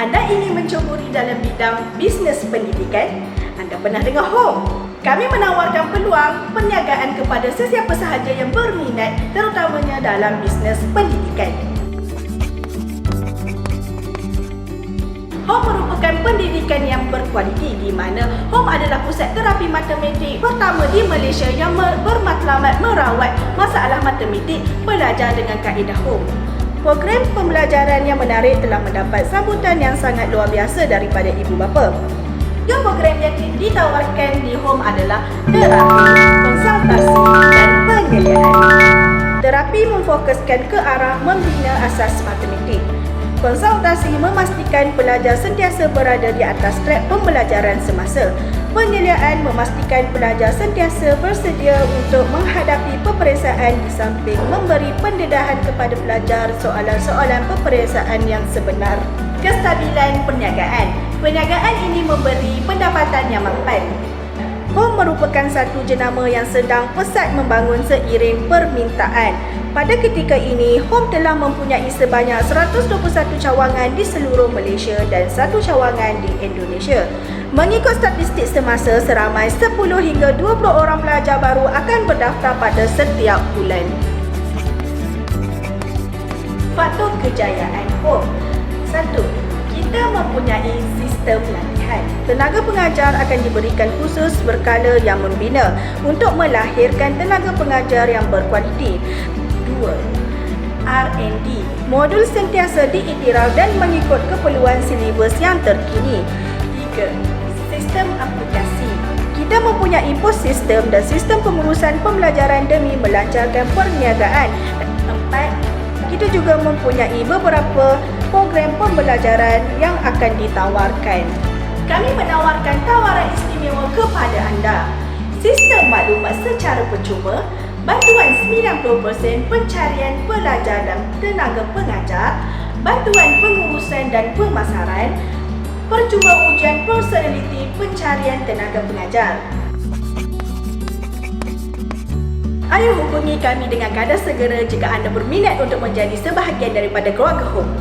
Anda ingin mencuburi dalam bidang bisnes pendidikan? Anda pernah dengar HOME? Kami menawarkan peluang perniagaan kepada sesiapa sahaja yang berminat terutamanya dalam bisnes pendidikan. HOME merupakan pendidikan yang berkualiti di mana HOME adalah pusat terapi matematik pertama di Malaysia yang bermatlamat merawat masalah matematik pelajar dengan kaedah HOME. Program pembelajaran yang menarik telah mendapat sambutan yang sangat luar biasa daripada ibu bapa. Dua program yang ditawarkan di HOME adalah terapi, konsultasi dan penyelidikan. Terapi memfokuskan ke arah membina asas matematik. Konsultasi memastikan pelajar sentiasa berada di atas trek pembelajaran semasa. Penyeliaan memastikan pelajar sentiasa bersedia untuk menghadapi peperiksaan di samping memberi pendedahan kepada pelajar soalan-soalan peperiksaan yang sebenar. Kestabilan perniagaan. Perniagaan ini memberi pendapatan yang mampan. HOME merupakan satu jenama yang sedang pesat membangun seiring permintaan. Pada ketika ini, HOME telah mempunyai sebanyak 121 cawangan di seluruh Malaysia dan satu cawangan di Indonesia. Mengikut statistik semasa, seramai 10 hingga 20 orang pelajar baru akan berdaftar pada setiap bulan. Faktor kejayaan HOME Satu, kita mempunyai sistem latihan. Tenaga pengajar akan diberikan khusus berkala yang membina untuk melahirkan tenaga pengajar yang berkualiti. Dua, R&D. Modul sentiasa diiktiraf dan mengikut keperluan silibus yang terkini. Tiga, sistem aplikasi. Kita mempunyai pos sistem dan sistem pengurusan pembelajaran demi melancarkan perniagaan. Empat, kita juga mempunyai beberapa program pembelajaran yang akan ditawarkan. Kami menawarkan tawaran istimewa kepada anda. Sistem maklumat secara percuma, bantuan 90% pencarian pelajar dan tenaga pengajar, bantuan pengurusan dan pemasaran, percuma ujian personaliti pencarian tenaga pengajar. Ayo hubungi kami dengan kadar segera jika anda berminat untuk menjadi sebahagian daripada keluarga HOME.